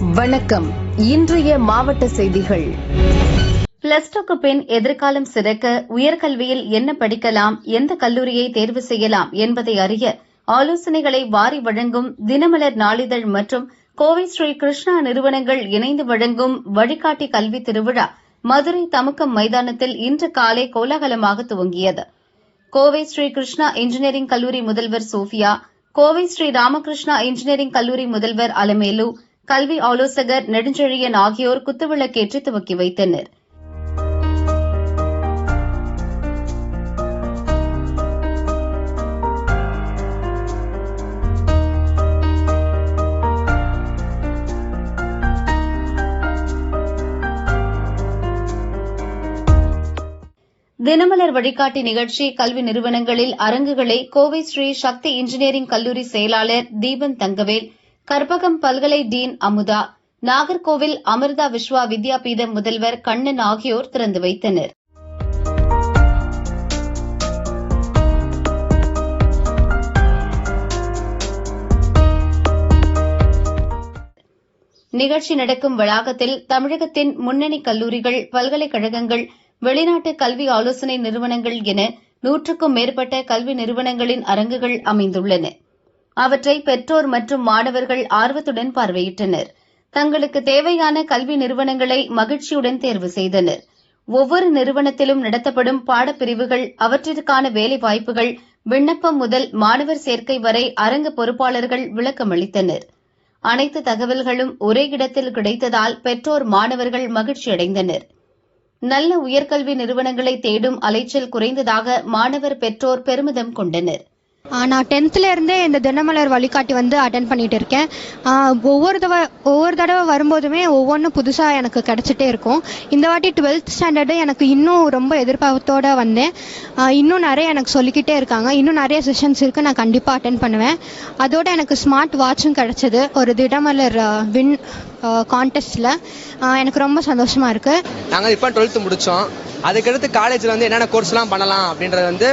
வணக்கம். இன்றைய மாவட்ட செய்திகள். பிளஸ் டூக்கு பின் எதிர்காலம் சிறக்க உயர்கல்வியில் என்ன படிக்கலாம் எந்த கல்லூரியை தேர்வு செய்யலாம் என்பதை அறிய ஆலோசனைகளை வாரி வழங்கும் தினமலர் நாளிதழ் மற்றும் கோவை ஸ்ரீ கிருஷ்ணா நிறுவனங்கள் இணைந்து வழங்கும் வழிகாட்டி கல்வி திருவிழா மதுரை தமுக்கம் மைதானத்தில் இன்று காலை கோலாகலமாக துவங்கியது. கோவை ஸ்ரீ கிருஷ்ணா இன்ஜினியரிங் கல்லூரி முதல்வர் சோஃபியா கோவை ஸ்ரீ ராமகிருஷ்ணா இன்ஜினியரிங் கல்லூரி முதல்வர் அலமேலு கல்வி ஆலோசகர் நெடுஞ்செழியன் ஆகியோர் குத்துவிளக்கேற்றி துவக்கி வைத்தனர். தினமலர் வழிகாட்டி நிகழ்ச்சி கல்வி நிறுவனங்களில் அரங்குகளை கோவை ஸ்ரீ சக்தி இன்ஜினியரிங் கல்லூரி செயலாளர் தீபன் தங்கவேல் கற்பகம் பல்கலை டீன் அமுதா. நாகர்கோவில் அமிர்தா விஸ்வா வித்யாபீத முதல்வர் கண்ணன் ஆகியோர் திறந்து வைத்தனர். நிகழ்ச்சி நடக்கும் வளாகத்தில் தமிழகத்தின் முன்னணி கல்லூரிகள் பல்கலைக்கழகங்கள் வெளிநாட்டு கல்வி ஆலோசனை நிறுவனங்கள் என நூற்றுக்கும் மேற்பட்ட கல்வி நிறுவனங்களின் அரங்குகள் அமைந்துள்ளன. அவற்றை பெற்றோர் மற்றும் மாணவர்கள் ஆர்வத்துடன் பார்வையிட்டனர். தங்களுக்கு தேவையான கல்வி நிறுவனங்களை மகிழ்ச்சியுடன் தேர்வு செய்தனர். ஒவ்வொரு நிறுவனத்திலும் நடத்தப்படும் பாடப்பிரிவுகள் அவற்றிற்கான வேலைவாய்ப்புகள் விண்ணப்பம் முதல் மாணவர் சேர்க்கை வரை அரங்க பொறுப்பாளர்கள் விளக்கமளித்தனர். அனைத்து தகவல்களும் ஒரே இடத்தில் கிடைத்ததால் பெற்றோர் மாணவர்கள் மகிழ்ச்சியடைந்தனர். நல்ல உயர்கல்வி நிறுவனங்களை தேடும் அலைச்சல் குறைந்ததாக மாணவர் பெற்றோர் பெருமிதம் கொண்டனர். நான் டென்த்துலேருந்தே இருந்தே இந்த தினமலர் வழிகாட்டி வந்து அட்டன் பண்ணிட்டு இருக்கேன். ஒவ்வொரு தடவை ஒவ்வொரு தடவை வரும்போதுமே ஒவ்வொன்றும் புதுசாக எனக்கு கிடச்சிட்டே இருக்கும். இந்த வாட்டி டுவெல்த் ஸ்டாண்டர்டு எனக்கு இன்னும் ரொம்ப எதிர்பார்த்தோடு வந்தேன். இன்னும் நிறைய எனக்கு சொல்லிக்கிட்டே இருக்காங்க. இன்னும் நிறைய செஷன்ஸ் இருக்குது நான் கண்டிப்பாக அட்டன் பண்ணுவேன். அதோட எனக்கு ஸ்மார்ட் வாட்சும் கிடச்சிது. ஒரு தினமலர் வின் கான்டெஸ்டில் எனக்கு ரொம்ப சந்தோஷமாக இருக்குது நாங்கள் இப்போ டுவெல்த்து முடித்தோம் அதுக்கடுத்து காலேஜில் வந்து என்னென்ன கோர்ஸ்லாம் பண்ணலாம் அப்படின்றது வந்து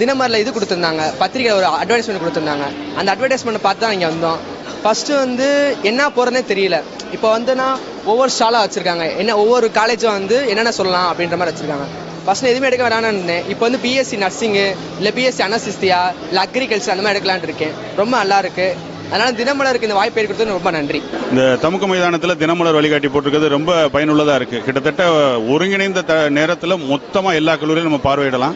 தினமரில் இது கொடுத்துருந்தாங்க. பத்திரிக்கை ஒரு அட்வர்டைஸ்மெண்ட் கொடுத்துருந்தாங்க. அந்த அட்வர்டைஸ்மெண்ட் பார்த்து தான் இங்கே வந்தோம். ஃபஸ்ட்டு வந்து என்ன போகிறதுனே தெரியல. இப்போ வந்துன்னா ஒவ்வொரு ஸ்டாலாக வச்சுருக்காங்க. என்ன ஒவ்வொரு காலேஜும் வந்து என்னென்ன சொல்லலாம் அப்படின்ற மாதிரி வச்சுருக்காங்க. ஃபஸ்ட்டு எதுவுமே எடுக்க வேணாம்னு இருந்தேன் இப்போ வந்து பிஎஸ்சி நர்சிங்கு இல்லை பிஎஸ்சி அனசிஸ்தியா இல்லை அக்ரிகல்ச்சர் அந்த மாதிரி எடுக்கலான் இருக்கேன். ரொம்ப நல்லா இருக்குது அதனால தினமலருக்கு இந்த வாய்ப்பு ஏற்படுத்துறது ரொம்ப நன்றி. இந்த தமுக மைதானத்தில் தினமலர் வழிகாட்டி போட்டிருக்கிறது ரொம்ப பயனுள்ளதாக இருக்கு. கிட்டத்தட்ட ஒருங்கிணைந்த த நேரத்தில் மொத்தமாக எல்லா கல்லூரியும் நம்ம பார்வையிடலாம்.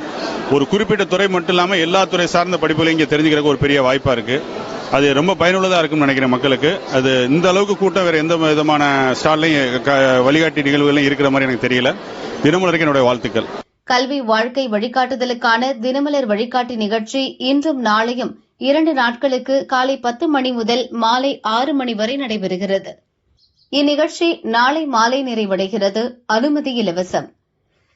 ஒரு குறிப்பிட்ட துறை மட்டும் இல்லாமல் எல்லா துறை சார்ந்த படிப்புகளையும் இங்கே தெரிஞ்சுக்கிறதுக்கு ஒரு பெரிய வாய்ப்பாக இருக்கு. அது ரொம்ப பயனுள்ளதாக இருக்கும்னு நினைக்கிறேன் மக்களுக்கு. அது இந்த அளவுக்கு கூட்டம் வேற எந்த விதமான ஸ்டால்லையும் க- வழிகாட்டி நிகழ்வுகளையும் இருக்கிற மாதிரி எனக்கு தெரியல. தினமலருக்கு என்னுடைய வாழ்த்துக்கள். கல்வி வாழ்க்கை வழிகாட்டுதலுக்கான தினமலர் வழிகாட்டி நிகழ்ச்சி இன்றும் நாளையும் இரண்டு நாட்களுக்கு காலை பத்து மணி முதல் மாலை ஆறு மணி வரை நடைபெறுகிறது. இந்நிகழ்ச்சி நாளை மாலை நிறைவடைகிறது. அனுமதி இலவசம்.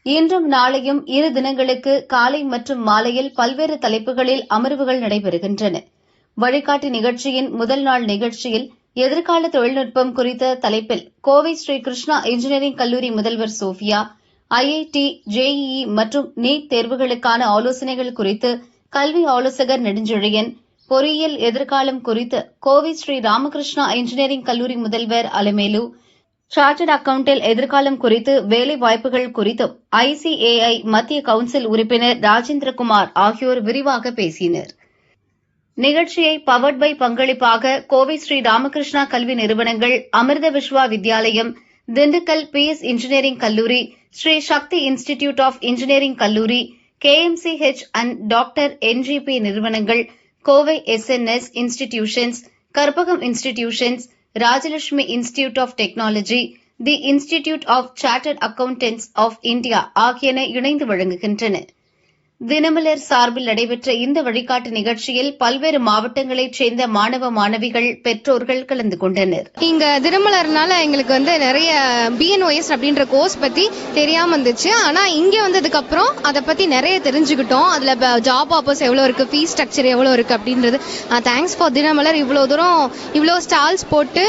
இன்றும் நாளையும் இரு தினங்களுக்கு காலை மற்றும் மாலையில் பல்வேறு தலைப்புகளில் அமர்வுகள் நடைபெறுகின்றன. வழிகாட்டி நிகழ்ச்சியின் முதல் நாள் நிகழ்ச்சியில் எதிர்கால தொழில்நுட்பம் குறித்த தலைப்பில் கோவை ஸ்ரீ கிருஷ்ணா இன்ஜினியரிங் கல்லூரி முதல்வர் சோஃபியா ஐஐடி ஜேஇஇ மற்றும் நீட் தேர்வுகளுக்கான ஆலோசனைகள் குறித்து கல்வி ஆலோசகர் நெடுஞ்செழியன் பொறியியல் எதிர்காலம் குறித்து கோவை ஸ்ரீ ராமகிருஷ்ணா இன்ஜினியரிங் கல்லூரி முதல்வர் அலமேலு சார்ட்டர்ட் அக்கவுண்டில் எதிர்காலம் குறித்து வேலை வாய்ப்புகள் குறித்தும் ஐசிஏஐ மத்திய கவுன்சில் உறுப்பினர் ராஜேந்திரகுமார் ஆகியோர் விரிவாக பேசினர். நிகழ்ச்சியை பவர்ட் பை பங்களிப்பாக கோவை ஸ்ரீ ராமகிருஷ்ணா கல்வி நிறுவனங்கள் Amrita Vishwa Vidyalayam Dindigul P S engineering கல்லூரி Sri Sakthi institute of engineering கல்லூரி கேஎம்சிஹெச் அண்ட் டாக்டர் என்ஜிபி நிறுவனங்கள் Kovai SNS institutions Karpagam institutions Rajalakshmi institute of technology the institute of chartered accountants of India ஆகியன இணைந்து வழங்குகின்றன. தினமலர் சார்பில் நடைபெற்ற இந்த வழிகாட்டு நிகழ்ச்சியில் பல்வேறு மாவட்டங்களைச் சேர்ந்த மாணவ மாணவிகள் பெற்றோர்கள் கலந்து கொண்டனர். இங்க திருமலர்னால எங்களுக்கு வந்து நிறைய பிஎன்ஓஎஸ் அப்படின்ற கோர்ஸ் பத்தி தெரியாம இருந்துச்சு. ஆனா இங்க வந்ததுக்கு அப்புறம் அதை பத்தி நிறைய தெரிஞ்சுக்கிட்டோம். அதுல ஜாப் ஆப்பர்ஸ் எவ்வளவு இருக்கு ஃபீஸ் ஸ்ட்ரக்சர் எவ்வளவு இருக்கு அப்படின்றது தேங்க்ஸ் ஃபார் தினமலர். இவ்வளவு தூரம் இவ்வளவு ஸ்டால்ஸ் போட்டு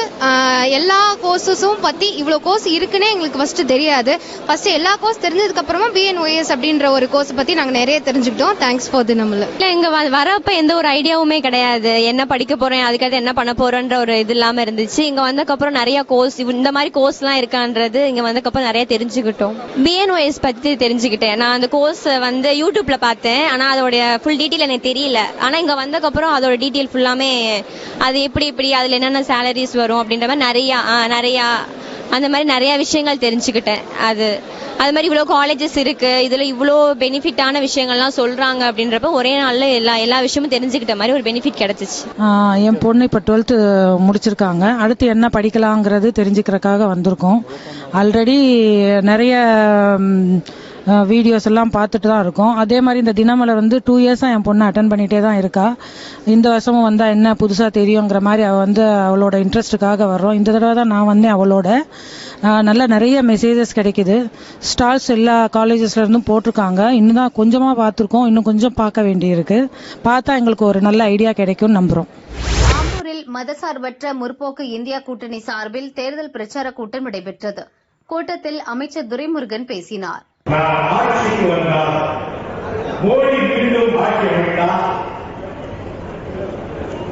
எல்லா கோர்சஸும் பத்தி இவ்வளவு கோர்ஸ் இருக்குன்னே எங்களுக்கு ஃபர்ஸ்ட் தெரியாது. ஃபர்ஸ்ட் எல்லா கோர்ஸ் தெரிஞ்சதுக்கு அப்புறமா பிஎன்ஓஎஸ் அப்படின்ற ஒரு கோர்ஸ் பத்தி நாங்க நிறைய தெரிஞ்சுக்கிட்டோம். தேங்க்ஸ் ஃபார் தினமலர் இல்ல இங்க வ- வரப்ப எந்த ஒரு ஐடியாவுமே கிடையாது. என்ன படிக்க போறேன் அதுக்கடுத்து என்ன பண்ண போறேன்ற ஒரு இது இல்லாம இருந்துச்சு. இங்க வந்தக்கப்புறம் நிறைய கோர்ஸ் இந்த மாதிரி கோர்ஸ் எல்லாம் இருக்கான்றது இங்க வந்தக்கப்புறம் நிறைய தெரிஞ்சுக்கிட்டோம். பிஎன்ஒஎஸ் பத்தி தெரிஞ்சுக்கிட்டேன். நான் அந்த கோர்ஸ் வந்து யூடியூப்ல பார்த்தேன். ஆனா அதோடைய ஃபுல் டீட்டெயில் எனக்கு தெரியல. ஆனா இங்க வந்தக்கப்புறம் அதோட டீட்டெயில் ஃபுல்லாமே அது எப்படி இப்படி அதுல என்னென்ன சேலரிஸ் வரும் அப்படின்ற மாதிரி நிறைய நிறைய அந்த மாதிரி நிறைய விஷயங்கள் தெரிஞ்சுக்கிட்டேன். அது அது மாதிரி இவ்வளோ காலேஜஸ் இருக்கு இதுல இவ்வளோ பெனிஃபிட்டான விஷயங்கள்லாம் சொல்றாங்க அப்படின்றப்ப ஒரே நாள்ல எல்லா எல்லா விஷயமும் தெரிஞ்சுக்கிட்ட மாதிரி ஒரு பெனிஃபிட் கிடைச்சிச்சு. என் பொண்ணு இப்போ டுவெல்த்து முடிச்சிருக்காங்க. அடுத்து என்ன படிக்கலாங்கிறது தெரிஞ்சுக்கிறதுக்காக வந்திருக்கோம். ஆல்ரெடி நிறைய வீடியோஸ் எல்லாம் பார்த்துட்டு தான் இருக்கோம். அதே மாதிரி இந்த தினமலர் வந்து டூ இயர்ஸாக என் பொண்ணு அட்டன் பண்ணிகிட்டே தான் இருக்கா. இந்த வருஷமும் வந்தால் என்ன புதுசாக தெரியுங்கிற மாதிரி அவள் வந்து அவளோட இன்ட்ரெஸ்ட்டுக்காக வர்றோம். இந்த தடவை தான் நான் வந்தேன் அவளோட. நல்ல நல்லா நிறைய மெசேஜஸ் கிடைக்குது. ஸ்டால்ஸ் எல்லா காலேஜஸ்லேருந்தும் போட்டிருக்காங்க. இன்னும் தான் கொஞ்சமாக பார்த்துருக்கோம். இன்னும் கொஞ்சம் பார்க்க வேண்டியிருக்கு. பார்த்தா எங்களுக்கு ஒரு நல்ல ஐடியா கிடைக்கும்னு நம்புகிறோம் ஆம்பூரில் மதசார்பற்ற முற்போக்கு இந்தியா கூட்டணி சார்பில் தேர்தல் பிரச்சார கூட்டம் நடைபெற்றது. கூட்டத்தில் அமைச்சர் துரைமுருகன் பேசினார். நான் ஆட்சிக்கு வந்தால் மோடி மீண்டும் ஆட்சி அமைத்தால்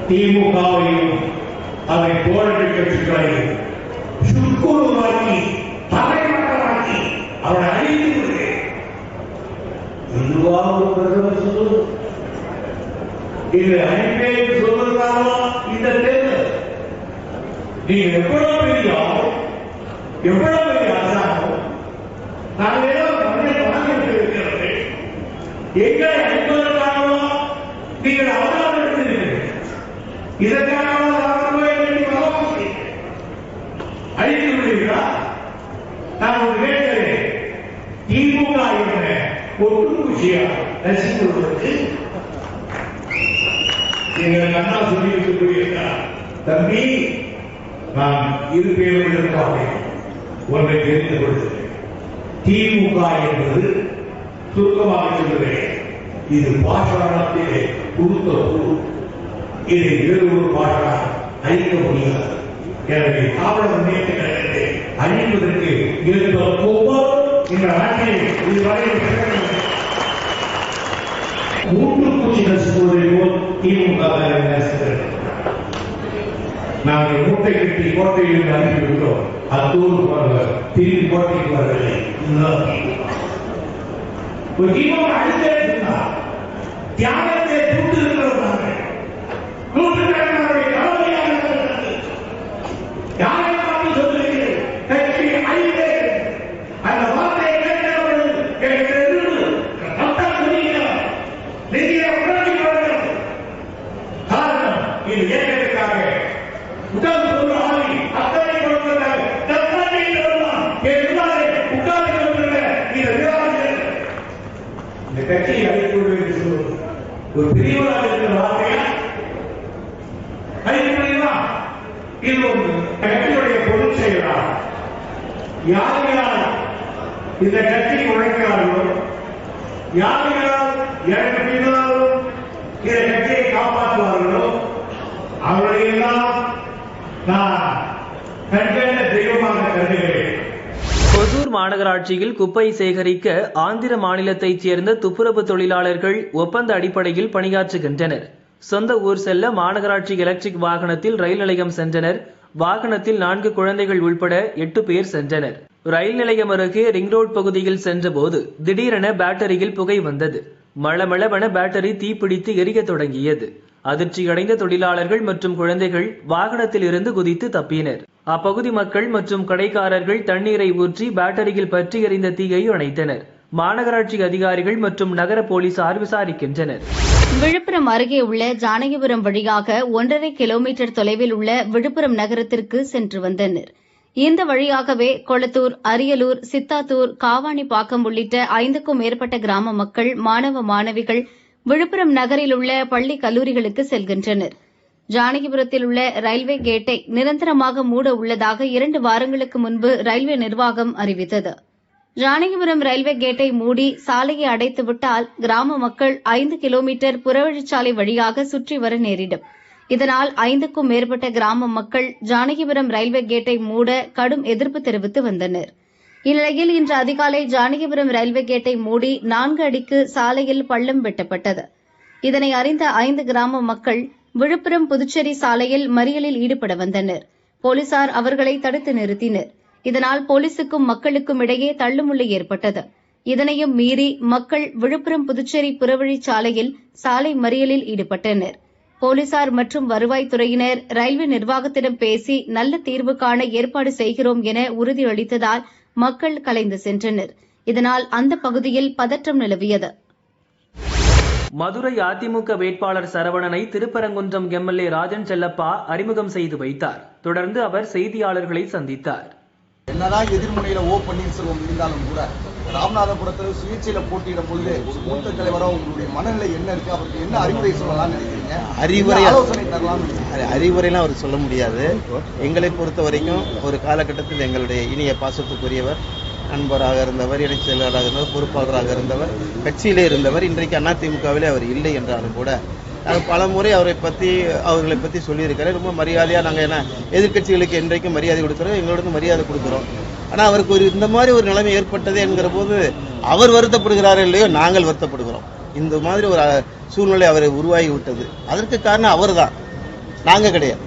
திமுகவையும் அதை தோழமை கட்சிகளையும் சுக்குருவாக்கி தலைமட்டமாக்கி அவனை அழித்து விடுகிறேன் இதுவா பிரதமர் சொல்லுவது இது அன்பே சொல்வதற்காக இந்த தேர்தல்? நீங்க எவ்வளவு பெரிய எவ்வளவு பெரிய அரசாங்கம் நாங்கள் ஏதோ தமிழை வழங்கிட்டு இருக்கிறது எங்களை அழிப்பதற்காகவா நீங்கள் அவதாரம் எடுத்திருக்கிறீர்கள் இதற்காக அழித்து விடுவீர்களா நான் ஒரு கேட்கிறேன் திமுக என்ற ஒட்டுப்பூச்சியா ரசிப்பதற்கு நீங்கள் அண்ணா சொல்லி இருக்கக்கூடியிருக்கிறார் தம்பி நான் இரு பேர்களுக்காக ஒன்றை தெரிந்து கொள்கிறேன் திமுக என்பது சுருக்கமாக சொல்கிறேன் இது பாஷாணத்திலே கொடுத்த பொருள். இதை வேறு ஒரு பாஷாணம் அழிக்க முடியாது. எனவே காவல முன்னேற்ற கழகத்தை அழிப்பதற்கு இருந்த ஒவ்வொரு இந்த நாட்டில் இதுவரை மூன்று பூச்சி நசுக்குவதை போல் திமுக நசுக்கிறது நாங்கள் மூட்டை கட்டி கோட்டையில் அனுப்பிவிட்டோம் அத்தூர் போனவர் திரும்பி கோட்டைக்கு வரவில்லை இதுதான் திமுக. தியாகத்தை தூண்டு இருக்கிறவர்கள் நூற்றுக்கணக்கானவரை கவலையாக இருக்கிறது யாரை பார்த்து சொல்லுகிறீர்கள் கட்சி அழிவே அந்த வார்த்தையை கேட்கிறவர்கள் எனக்கு எதிர்ப்பு சட்டம் சொல்லுகிறார் நிதியை உணர்கிறார்கள் காரணம் இது ஏற்றத்துக்காக உடல் ஒரு ஆவி அத்தனை கொடுக்கிறார் தத்தனை சொல்லலாம் என்றாலே உட்கார்ந்து கொண்டிருக்கிற இந்த விவாதத்தில் இந்த கட்சியை அழைத்து என்று சொல்வது ஒரு பெரியவராக இருக்கிற வார்த்தையா அழைக்க இது ஒரு கட்சியுடைய பொருள் செயலா யார் யார் இந்த கட்சி உழைக்கிறார்களோ யார் யார் எனக்கு பின்னாலும் இந்த கட்சியை மாநகராட்சியில் குப்பை சேகரிக்க ஆந்திர மாநிலத்தைச் சேர்ந்த துப்புரவு தொழிலாளர்கள் ஒப்பந்த அடிப்படையில் பணியாற்றுகின்றனர். சொந்த ஊர் செல்ல மாநகராட்சி எலக்ட்ரிக் வாகனத்தில் ரயில் நிலையம் சென்றனர். வாகனத்தில் நான்கு குழந்தைகள் உள்பட எட்டு பேர் சென்றனர். ரயில் நிலையம் அருகே ரிங் ரோட் பகுதியில் சென்றபோது திடீரென பேட்டரியில் புகை வந்தது. மளமளவென பேட்டரி தீப்பிடித்து எரிய தொடங்கியது. அதிர்ச்சியடைந்த தொழிலாளர்கள் மற்றும் குழந்தைகள் வாகனத்தில் இருந்து குதித்து தப்பினர். அப்பகுதி மக்கள் மற்றும் கடைக்காரர்கள் தண்ணீரை ஊற்றி பேட்டரியில் பற்றி எறிந்த தீயை அணைத்தனர். மாநகராட்சி அதிகாரிகள் மற்றும் நகர போலீசார் விசாரிக்கின்றனர். விழுப்புரம் அருகே உள்ள ஜானகிபுரம் வழியாக ஒன்றரை கிலோமீட்டர் தொலைவில் உள்ள விழுப்புரம் நகரத்திற்கு சென்று வந்தனர். இந்த வழியாகவே கொளத்தூர் அரியலூர் சித்தாத்தூர் காவாணிப்பாக்கம் உள்ளிட்ட ஐந்துக்கும் மேற்பட்ட கிராம மக்கள் மாணவ மாணவிகள் விழுப்புரம் நகரில் உள்ள பள்ளி கல்லூரிகளுக்கு செல்கின்றனர். ஜானகிபுரத்தில் உள்ள ரயில்வே கேட்டை நிரந்தரமாக மூட உள்ளதாக இரண்டு வாரங்களுக்கு முன்பு ரயில்வே நிர்வாகம் அறிவித்தது. ஜானகிபுரம் ரயில்வே கேட்டை மூடி சாலையை அடைத்துவிட்டால் கிராம மக்கள் ஐந்து கிலோமீட்டர் புறவழிச்சாலை வழியாக சுற்றி வர நேரிடும். இதனால் ஐந்துக்கும் மேற்பட்ட கிராம மக்கள் ஜானகிபுரம் ரயில்வே கேட்டை மூட கடும் எதிர்ப்பு தெரிவித்து வந்தனர். இந்நிலையில் இன்று அதிகாலை ஜானகிபுரம் ரயில்வே கேட்டை மூடி நான்கு அடிக்கு சாலையில் பள்ளம் வெட்டப்பட்டது. இதனை அறிந்த ஐந்து கிராம மக்கள் விழுப்புரம் புதுச்சேரி சாலையில் மறியலில் ஈடுபட வந்தனர். போலீசார் அவர்களை தடுத்து நிறுத்தினர். இதனால் போலீசுக்கும் மக்களுக்கும் இடையே தள்ளுமுள்ளு ஏற்பட்டது. இதனையும் மீறி மக்கள் விழுப்புரம் புதுச்சேரி புறவழிச் சாலையில் சாலை மறியலில் ஈடுபட்டனர். போலீசார் மற்றும் வருவாய்த்துறையினர் ரயில்வே நிர்வாகத்திடம் பேசி நல்ல தீர்வு காண ஏற்பாடு செய்கிறோம் என உறுதியளித்ததால் மக்கள் கலைந்து சென்றனர். இதனால் அந்த பகுதியில் பதற்றம் நிலவியது. மதுரை அதிமுக வேட்பாளர் சரவணனை Thiruparankundram M L A Rajan Chellappa அறிமுகம் செய்து வைத்தார். தொடர்ந்து அவர் செய்தியாளர்களை சந்தித்தார். என்னதான் எதிர்முனையில ஓ பன்னீர்செல்வம் இருந்தாலும் கூட ராமநாதபுரத்தில் சுயேட்சையில போட்டியிடும் ஒரு மூத்த தலைவரா உங்களுடைய மனநிலை என்ன இருக்கு? அவருக்கு என்ன அறிவுரை சொல்லலாம்னு நினைக்கிறீங்க? அறிவுரை ஆலோசனை? அறி- அறிவுரைலாம் அவர் சொல்ல முடியாது. எங்களை பொறுத்த வரைக்கும் ஒரு காலகட்டத்தில் எங்களுடைய இனிய பாசத்துக்குரியவர் நண்பராக இருந்தவர் இணைச் செயலராக இருந்தவர் பொறுப்பாளராக இருந்தவர் கட்சியிலே இருந்தவர் இன்றைக்கு அதிமுகவிலே அவர் இல்லை என்றாலும் கூட நாங்கள் பல முறை அவரை பற்றி அவர்களை பற்றி சொல்லியிருக்கிறேன் ரொம்ப மரியாதையாக நாங்கள் என்ன எதிர்க்கட்சிகளுக்கு என்றைக்கும் மரியாதை கொடுக்குறோம். எங்களோட மரியாதை கொடுக்குறோம். ஆனால் அவருக்கு ஒரு இந்த மாதிரி ஒரு நிலைமை ஏற்பட்டது என்கிற போது அவர் வருத்தப்படுகிறாரோ இல்லையோ நாங்கள் வருத்தப்படுகிறோம். இந்த மாதிரி ஒரு சூழ்நிலை அவரை உருவாகி விட்டது அதற்கு காரணம் அவர்தான். நாங்கள் கிடையாது.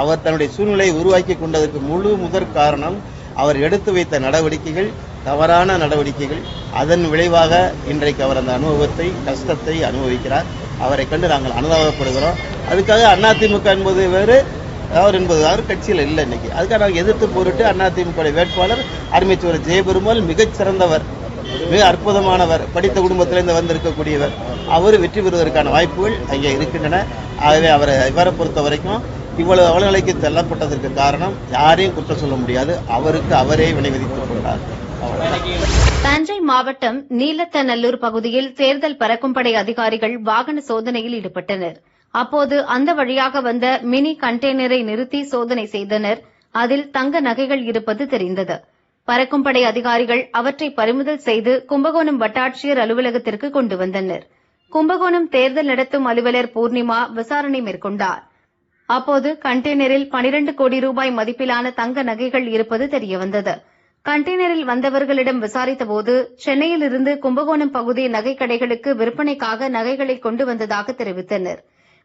அவர் தன்னுடைய சூழ்நிலையை உருவாக்கி கொண்டதற்கு முழு முதற் காரணம் அவர் எடுத்து வைத்த நடவடிக்கைகள் தவறான நடவடிக்கைகள் அதன் விளைவாக இன்றைக்கு அவர் அந்த அனுபவத்தை கஷ்டத்தை அனுபவிக்கிறார். அவரை கண்டு நாங்கள் அனுதாபப்படுகிறோம். அதுக்காக அதிமுக என்பது வேறு அவர் என்பது அவர் கட்சியில் இல்லை இன்னைக்கு. அதுக்காக நாங்கள் எதிர்த்து போரிட்டு அதிமுக வேட்பாளர் அருமைச்சுவர் ஜெயபெருமாள் மிகச்சிறந்தவர் மிக அற்புதமானவர் படித்த குடும்பத்திலிருந்து வந்திருக்கக்கூடியவர். அவர் வெற்றி பெறுவதற்கான வாய்ப்புகள் அங்கே இருக்கின்றன. ஆகவே அவரை இவரை பொறுத்த வரைக்கும் இவ்வளவு அவலநிலைக்கு தள்ளப்பட்டதற்கு காரணம் யாரையும் குற்றம் சொல்ல முடியாது. அவருக்கு அவரே வினை விதித்துக் கொண்டார். தஞ்சை மாவட்டம் நீலத்தநல்லூர் பகுதியில் தேர்தல் பறக்கும் படை அதிகாரிகள் வாகன சோதனையில் ஈடுபட்டனர். அப்போது அந்த வழியாக வந்த மினி கண்டெய்னரை நிறுத்தி சோதனை செய்தனர். அதில் தங்க நகைகள் இருப்பது தெரிந்தது. பறக்கும் படை அதிகாரிகள் அவற்றை பறிமுதல் செய்து கும்பகோணம் வட்டாட்சியர் அலுவலகத்திற்கு கொண்டு வந்தனர். கும்பகோணம் தேர்தல் நடத்தும் அலுவலர் பூர்ணிமா விசாரணை மேற்கொண்டார். அப்போது கண்டெய்னரில் 12 கோடி ரூபாய் மதிப்பிலான தங்க நகைகள் இருப்பது தெரியவந்தது. கண்டெய்னரில் வந்தவர்களிடம் விசாரித்தபோது சென்னையிலிருந்து கும்பகோணம் பகுதி நகைக்கடைகளுக்கு விற்பனைக்காக நகைகளை கொண்டு வந்ததாக தெரிவித்தனர்.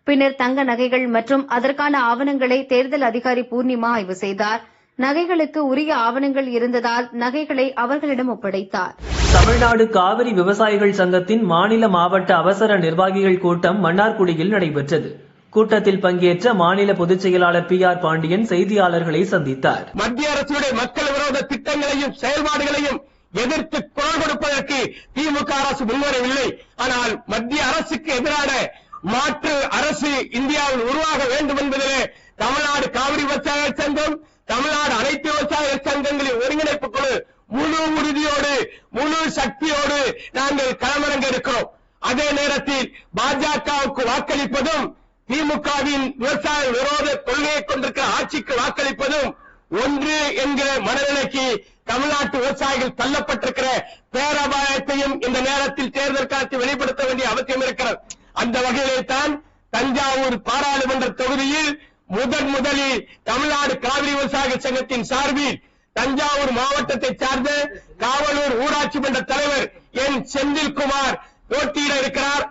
பின்னர் தங்க நகைகள் மற்றும் அதற்கான ஆவணங்களை தேர்தல் அதிகாரி பூர்ணிமா ஆய்வு செய்தார். நகைகளுக்கு உரிய ஆவணங்கள் இருந்ததால் நகைகளை அவர்களிடம் ஒப்படைத்தார். தமிழ்நாடு காவிரி விவசாயிகள் சங்கத்தின் மாநில மாவட்ட அவசர நிர்வாகிகள் கூட்டம் மன்னார்குடியில் நடைபெற்றது. கூட்டத்தில் பங்கேற்ற மாநில பொதுச் செயலாளர் பி ஆர் பாண்டியன் செய்தியாளர்களை சந்தித்தார். மத்திய அரசுடைய மக்கள் விரோத திட்டங்களையும் செயல்பாடுகளையும் எதிர்த்து குரல் கொடுப்பதற்கு திமுக அரசு முன்வரவில்லை. ஆனால் மத்திய அரசுக்கு எதிரான மாற்று அரசு இந்தியாவில் உருவாக வேண்டும் என்பதிலே தமிழ்நாடு காவிரி விவசாயிகள் சங்கம் தமிழ்நாடு அனைத்து விவசாயிகள் சங்கங்களின் ஒருங்கிணைப்பு குழு முழு உறுதியோடு முழு சக்தியோடு நாங்கள் களமிறங்க இருக்கிறோம். அதே நேரத்தில் பாஜகவுக்கு வாக்களிப்பதும் திமுகவின் விவசாய விரோத கொள்கையை கொண்டிருக்கிற ஆட்சிக்கு வாக்களிப்பதும் ஒன்று என்கிற மனநிலைக்கு தமிழ்நாட்டு விவசாயிகள் தள்ளப்பட்டிருக்கிற பேரபாயத்தையும் இந்த நேரத்தில் தேர்தல் காலத்தில் வெளிப்படுத்த வேண்டிய அவசியம் இருக்கிறது. அந்த வகையிலே தான் தஞ்சாவூர் பாராளுமன்ற தொகுதியில் முதன் முதலில் தமிழ்நாடு காவிரி விவசாய சங்கத்தின் சார்பில் தஞ்சாவூர் மாவட்டத்தை சார்ந்த காவலூர் ஊராட்சி மன்ற தலைவர் என் செந்தில்குமார் போட்டியிட இருக்கிறார்.